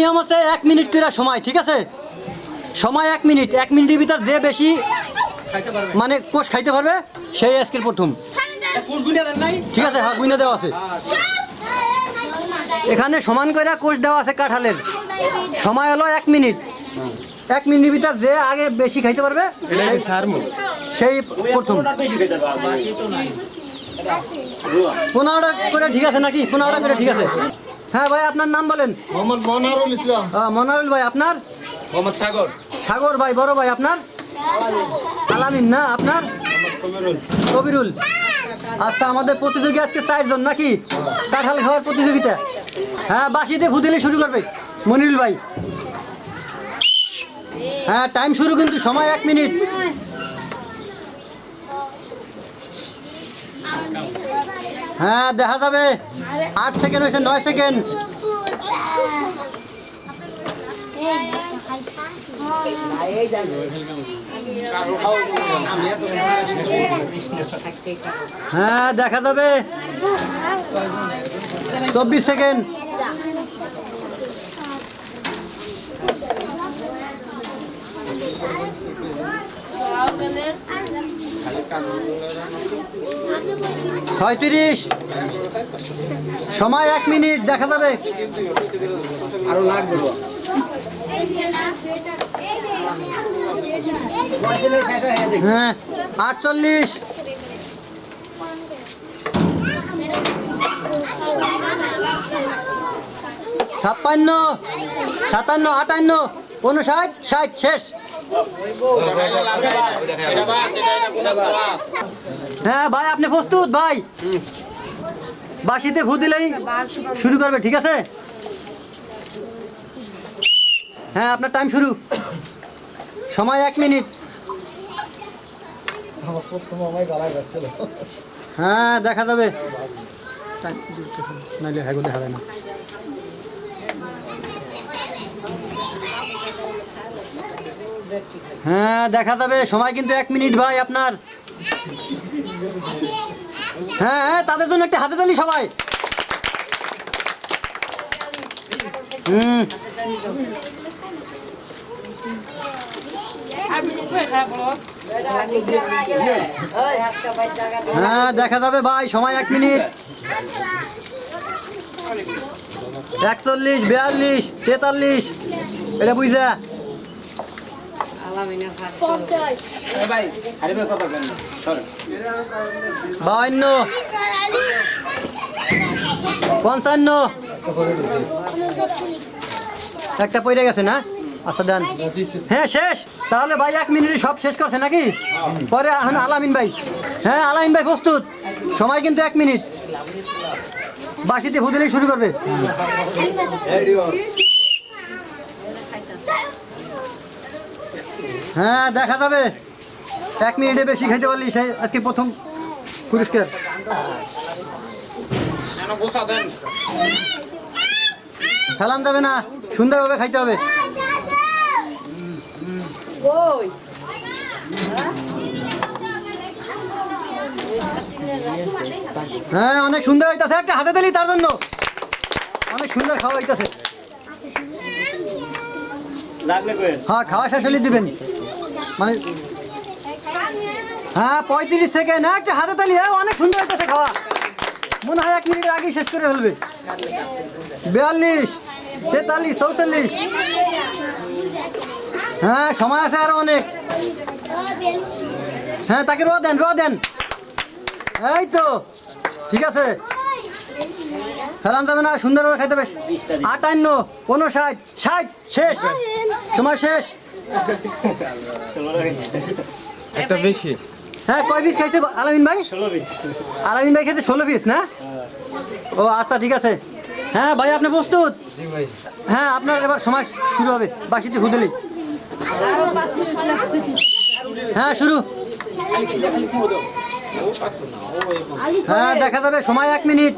নিয়ম হচ্ছে এক মিনিট করে সময় ঠিক আছে? সময় এক মিনিট এক মিনিটের ভিতর যে বেশি মানে কোষ খাইতে পারবে সেই আজকের প্রথম। ঠিক আছে হ্যাঁ গুইনা দেওয়া আছে। এখানে সমান করে কোষ দেওয়া আছে কাঁঠালের। সময় হলো এক মিনিট। এক মিনিটের ভিতর যে আগে বেশি খাইতে পারবে সেই প্রথম। পনেরোটা করে ঠিক আছে নাকি? পনেরোটা করে ঠিক আছে। হ্যাঁ ভাই আপনার নাম বলেন। মোহাম্মদ মনারুল ইসলাম। আহ, মনারুল ভাই আপনার? মোহাম্মদ সাগর। সাগর ভাই বড় ভাই আপনার? আলামিন। না আপনার? কবিরুল। আচ্ছা আমাদের প্রতিযোগী আজকে চারজন নাকি? কাঁঠাল খাওয়ার প্রতিযোগিতা। হ্যাঁ বাসিতে ফুদিলে শুরু করবে। মনিরুল ভাই। হ্যাঁ টাইম শুরু কিন্তু সময় এক মিনিট। হ্যাঁ দেখা যাবে। আট সেকেন্ড হয়েছে নয় সেকেন্ড হ্যাঁ দেখা যাবে। চব্বিশ সেকেন্ড ছয়ত্রিশ। সময় এক মিনিট দেখা যাবে। হ্যাঁ আটচল্লিশ। ছাপ্পান্ন সাতান্ন আটান্ন উনষাট ষাট শেষ। হ্যাঁ ভাই, আপনি প্রস্তুত, ভাই? বাসিতে ভূ দিলেই শুরু করবে, ঠিক আছে? হ্যাঁ আপনার টাইম শুরু। সময় এক মিনিট। হ্যাঁ দেখা যাবে। হ্যাঁ দেখা যায় না। হ্যাঁ দেখা যাবে। সময় কিন্তু এক মিনিট ভাই আপনার। হ্যাঁ হ্যাঁ তাদের জন্য একটা হাতে তালি সবাই। হ্যাঁ দেখা যাবে ভাই, সময় এক মিনিট। একচল্লিশ, বিয়াল্লিশ, তেতাল্লিশ, এটা বুঝা ভাই আরে ভাই কথা কেন সরেন বাউন্ন পঞ্চান্ন। একটা পড়ে গেছে না? আচ্ছা দেন। হ্যাঁ শেষ। তাহলে ভাই এক মিনিটে সব শেষ করছে নাকি? পরে এখন আলামিন ভাই। হ্যাঁ আলামিন ভাই প্রস্তুত। সময় কিন্তু এক মিনিট। বাসিতে ভুদিলেই শুরু করবে। হ্যাঁ দেখা যাবে। এক মিনিটে বেশি খাইতে পারলি সেই আজকে প্রথম পুরস্কার। ফেলান যাবে না সুন্দরভাবে খাইতে হবে। হ্যাঁ অনেক সুন্দর হইতাছে একটা হাতে দিলি তার জন্য। অনেক সুন্দর খাওয়া হইতাছে। হ্যাঁ খাওয়া শেষ হলে দিবেন। মানে হ্যাঁ পঁয়ত্রিশ সেকেন্ড হ্যাঁ একটা হাতে তালি হ্যাঁ অনেক সুন্দর হইতাছে খাওয়া। মনে হয় এক মিনিটের আগেই শেষ করে ফেলবে। বিয়াল্লিশ, তেতাল্লিশ, চৌচল্লিশ। হ্যাঁ সময় আছে আরও অনেক। হ্যাঁ তাকে র দেন র দেন। এই তো, ঠিক আছে। ফেলান যাবে না, সুন্দরভাবে খাইতে বেশ আটান্ন উনষাট ষাট, শেষ। সময় শেষ। একটা বেশি। হ্যাঁ কয় পিস খাইছে আলামিন ভাই? আলামিন ভাই খেতে ষোলো পিস না? ও আচ্ছা ঠিক আছে। হ্যাঁ ভাই আপনি প্রস্তুত? হ্যাঁ আপনার এবার সময় শুরু হবে। বাসিতে হুদলি। হ্যাঁ শুরু। হ্যাঁ দেখা যাবে। সময় এক মিনিট।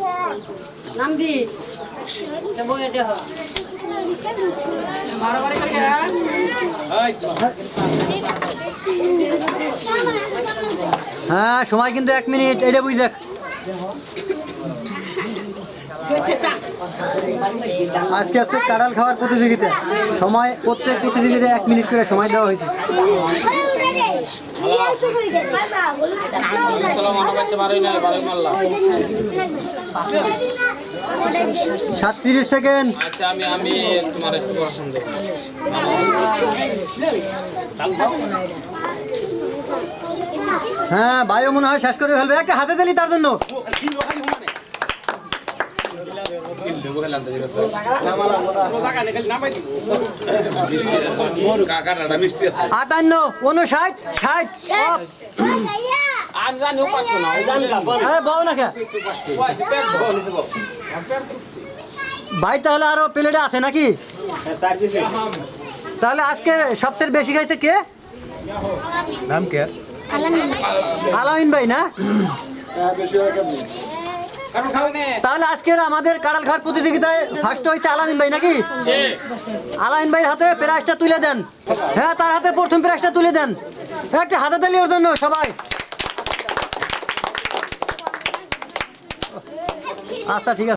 হয়, সময় কিন্তু এক মিনিট। এটা বুঝ দেখ। আজকে আছে কাঁড়াল খাওয়ার প্রতিযোগিতা। সময়, প্রত্যেক প্রতিযোগিতা এক মিনিট করে সময় দেওয়া হয়েছে। সাতত্রিশ সেকেন্ড। আচ্ছা আমি আমি তোমার একটু পছন্দ হ্যাঁ ভাইও মনে হয় শেষ করে ফেলবে। একটা হাতে দিলি তার জন্য। মিষ্টি আছে। আটান্ন উনষাট ষাট অফ। আমি না জানি এ, বউ না কে? ভাই তাহলে আরও প্লেটে আছে নাকি? তাহলে আজকে সবচেয়ে বেশি খাইছে কে? নাম কে? আলামিন। ভাই না? হ্যাঁ হয়ে তাহলে আজকের আমাদের কাড়াল খাওয়ার প্রতিযোগিতায় ফার্স্ট হয়েছে আলামিন ভাই নাকি? আলামিন ভাইয়ের হাতে প্রাইজটা তুলে দেন। হ্যাঁ তার হাতে প্রথম প্রাইজটা তুলে দেন। একটা হাতে তালি ওর জন্য সবাই। আচ্ছা ঠিক আছে।